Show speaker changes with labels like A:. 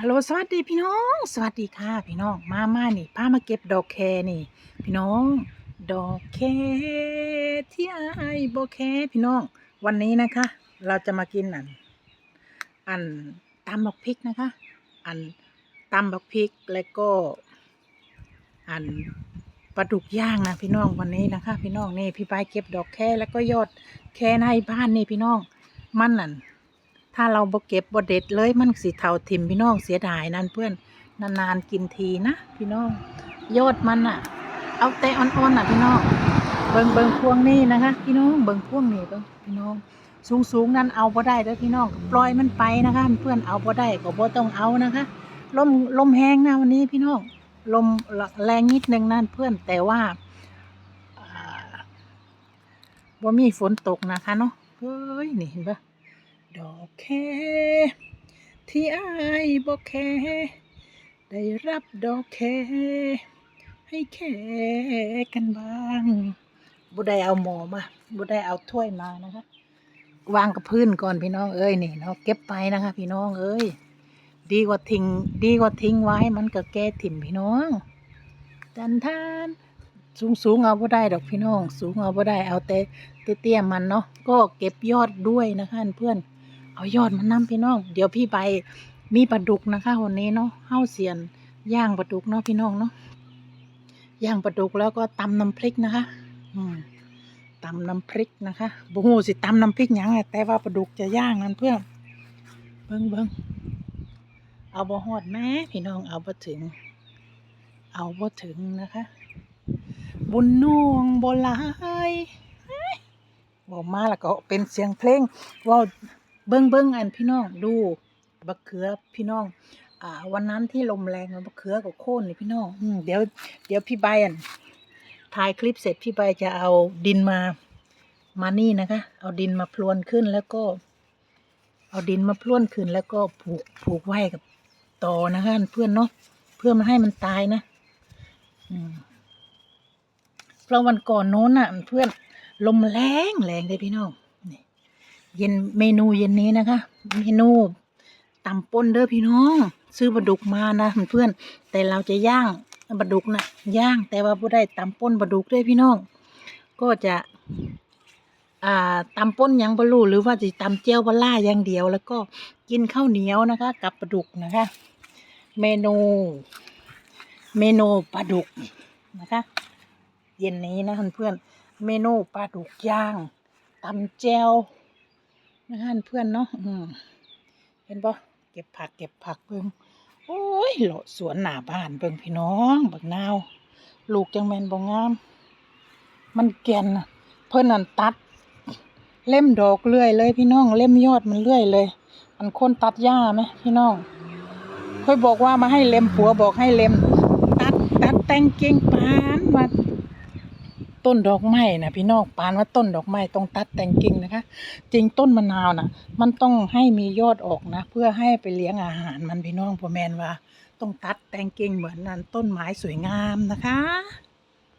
A: ฮัลโหลสวัสดีพี่น้อง สวัสดีค่ะ พี่น้องมามานี่พามาเก็บดอกแคนี่ พี่น้อง ดอกแคที่อายบอแคพี่น้อง วันนี้นะคะ เราจะมากินอัน อันตำบักพริกนะคะ อันตำบักพริกแล้วก็ อันปลาดุกย่างนะพี่น้องวันนี้นะคะ พี่น้องนี่พี่ปเก็บดอกแคแล้วก็ยอดแคในบ้านนี่พี่น้อง มันนั่น ถ้าเราบ่เก็บบ่เด็ดเลยมันสิเท่าทิมพี่น้องเสียดายนั่นเพื่อนนานๆกินทีนะพี่น้องยอดมันอะเอาแต่อ่อนๆน่ะพี่น้องเบิ่งเบิ่งพวงนี่นะคะ พี่น้องเบิ่งพวงนี่เบิ่งพี่น้องสูงสูงๆนั้นเอาบ่ได้เด้อพี่น้องปล่อยมันไปนะคะ เพื่อนเอาบ่ได้ก็บ่ต้องเอานะคะลมลมแห้งนะวันนี้พี่น้องลมแรงนิดนึงนั่นเพื่อนแต่ว่าอ่าบ่มีฝนตกนะคะเนาะเฮ้ยนี่เห็นปะ ดอกแคที่อายบอกแคได้รับดอกแคให้แคกันบ้างบุได้เอาหมอมาบุได้เอาถ้วยมานะคะวางกับพื้นก่อนพี่น้องเอ้ยนี่เนาะเก็บไปนะคะ พี่น้องเอ้ยดีกว่าทิ้งดีกว่าทิ้งไว้มันก็แก้ถิ่มพี่น้องจันทานสูงสูงเอาบ่ได้ดอกพี่น้อง สูงเอาบ่ได้เอาแต่เตี้ยมันเนาะก็เก็บยอดด้วยนะคะเพื่อน เอายอดมันนำพี่น้อง เดี๋ยวพี่ไปมีปลาดุกนะคะวันนี้เนาะเฮ้าเสียนย่างปลาดุกเนาะพี่น้องเนาะย่างปลาดุกแล้วก็ตำน้ำพริกนะคะอืมตำน้ำพริกนะคะบูฮูสิตำน้ำพริกยังอะแต่ว่าปลาดุกจะย่างนั่นเพื่อนเบิ้งเบิ้งเอาบ่ฮอดแม่พี่น้องเอาบ่ถึง เอาบ่ถึงนะคะ บุญน่วงบ่ลายบอกมาแล้วก็เป็นเสียงเพลงว่า เบิ้งเบิ้งอันพี่น้องดูบักเขือพี่น้อง อ่า วันนั้นที่ลมแรงมันบักเขือกับโค่นนี่พี่น้องอืมเดี๋ยวเดี๋ยวพี่ใบอันถ่ายคลิปเสร็จพี่ใบจะเอาดินมามานี่นะคะ เอาดินมาพรวนขึ้นแล้วก็ เอาดินมาพรวนขึ้นแล้วก็ผูกผูกไว้กับต่อนะคะเพื่อนเนาะเพื่อมันให้มันตายนะอืเพราะวันก่อนโน้นน่ะ เพื่อนลมแรงแรงเลยพี่น้อง เย็นเมนูเย็นนี้นะคะ เมนูตำป่นเด้อพี่น้อง ซื้อปลาดุกมานะเพื่อนแต่เราจะย่างปลาดุกนะย่างแต่ว่าผู้ได้ตำป่นปลาดุกด้วยพี่น้อง ก็จะอ่าตำป่นยังบลูหรือว่าจะตำเจียวปลาล่าอย่างเดียว แล้วก็กินข้าวเหนียวนะคะ กับปลาดุกนะคะ เมนูเมนูปลาดุกนะคะ เย็นนี้นะเพื่อนเมนูปลาดุกย่างตำแจว นะคะเพื่อนเนาะอืมเห็นปะเก็บผักเก็บผักเบิ่งโอ้ยเลาะสวนหน้าบ้านเบิ่งพี่น้องบักนาวลูกจังแมนบ่งาม มันแก่นน่ะเพิ่นนั่นตัด เล่มดอกเลื่อยเลยพี่น้อง เล่มยอดมันเลื่อยเลย มันคนตัดหญ้าไหมพี่น้องค่อยบอกว่ามาให้เล็มผัวบอกให้เล็ม ตัดตัดแต่งเก่งปานว่า ต้นดอกไม้นะพี่น้องปานว่าต้นดอกไม้ต้องตัดแต่งกิ่งนะคะ จริงต้นมะนาวนะมันต้องให้มียอดออกนะ เพื่อให้ไปเลี้ยงอาหารมันพี่น้องพ่อแมนว่า ต้องตัดแต่งกิ่งเหมือนนั้นต้นไม้สวยงามนะคะ